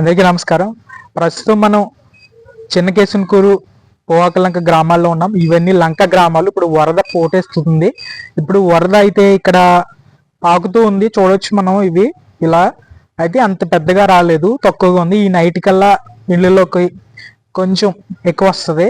అందరికీ నమస్కారం. ప్రస్తుతం మనం చిన్నకేసునకూరు పోవాకలంక గ్రామాల్లో ఉన్నాం. ఇవన్నీ లంక గ్రామాలు. ఇప్పుడు వరద పోటేస్తుంది. ఇప్పుడు వరద అయితే ఇక్కడ పాకుతూ ఉంది. చూడవచ్చు మనం ఇవి ఇలా. అయితే అంత పెద్దగా రాలేదు. తక్కువగా ఉంది. ఈ నైట్ కల్లా ఇళ్ళలోకి కొంచెం ఎక్కువ వస్తుంది.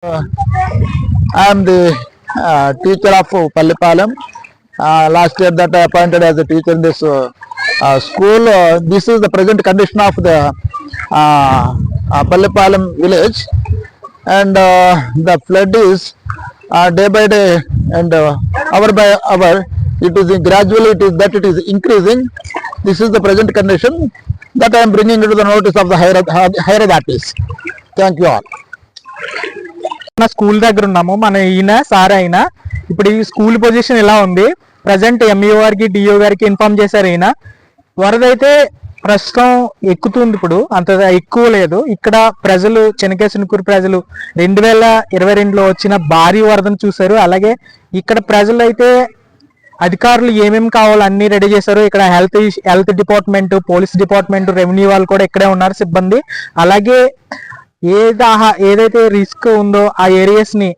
I am the uh, teacher of Pallipalam. Uh, last year that I appointed as a teacher in this uh, uh, school. Uh, this is the present condition of the uh, uh, Pallipalam village and uh, the flood is uh, day by day and uh, hour by hour it is gradually it is that it is increasing. This is the present condition that I am bringing into the notice of the higher, higher authorities. Thank you all. మన school దగ్గర ఉన్నాము మన ఈయన sir అయిన. ఇప్పుడు ఈ school position ఎలా ఉంది? ప్రజెంట్ ఎంఈఓ గారికి డిఓ గారికి ఇన్ఫార్మ్ చేశారు ఈయన. వరద అయితే ప్రస్తుతం ఎక్కుతుంది ఇప్పుడు అంత ఎక్కువ లేదు. ఇక్కడ ప్రజలు చెనకేశనకూరు ప్రజలు రెండు వేల ఇరవై రెండులో వచ్చిన భారీ వరదను చూశారు. అలాగే ఇక్కడ ప్రజలు అయితే అధికారులు ఏమేమి కావాలో అన్ని రెడీ చేశారు. ఇక్కడ health health department police department revenue వాళ్ళు కూడా ఇక్కడే ఉన్నారు సిబ్బంది. అలాగే ఏదా ఏదైతే రిస్క్ ఉందో ఆ ఏరియాస్ని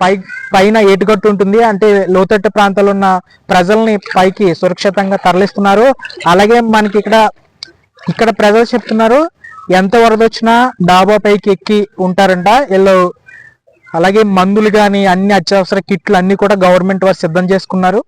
పై పైన ఏటుగట్టు ఉంటుంది అంటే లోతట్టు ప్రాంతాల్లో ఉన్న ప్రజల్ని పైకి సురక్షితంగా తరలిస్తున్నారు. అలాగే మనకి ఇక్కడ ఇక్కడ ప్రజలు చెప్తున్నారు ఎంత వరద వచ్చినా డాబా పైకి ఎక్కి ఉంటారంట. వీళ్ళు అలాగే మందులు కానీ అన్ని అత్యవసర కిట్లు అన్ని కూడా గవర్నమెంట్ వారు సిద్ధం చేసుకున్నారు.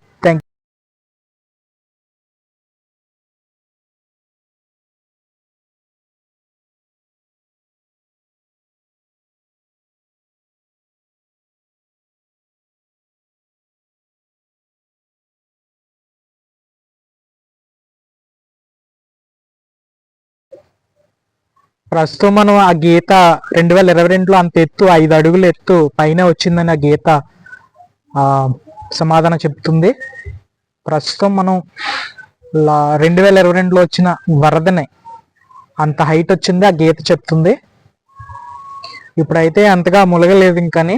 ప్రస్తుతం మనం ఆ గీత రెండు వేల ఇరవై రెండులో అంత ఎత్తు ఐదు అడుగులు ఎత్తు పైన వచ్చిందని ఆ గీత సమాధానం చెప్తుంది. ప్రస్తుతం మనం లా- రెండు వేల ఇరవై రెండులో వచ్చిన వరదనే అంత హైట్ వచ్చింది ఆ గీత చెప్తుంది. ఇప్పుడైతే అంతగా ములగలేదు ఇంకని.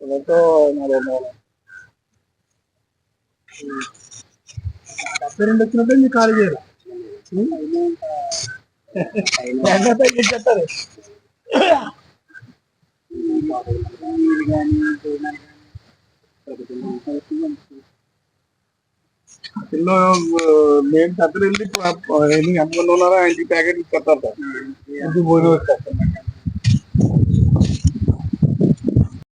పిల్లలతో డెబ్బై రెండు వచ్చినట్టే మీకు ఖాళీ చేయరు చెప్తారు పిల్ల మేము పెద్దలు వెళ్ళి ఎన్ని ఎంతమంది ఉన్నారో ఇంటికి ప్యాకెట్ ఇచ్చేస్తారు సార్ ఇంటికి భోజనం వచ్చేస్తాం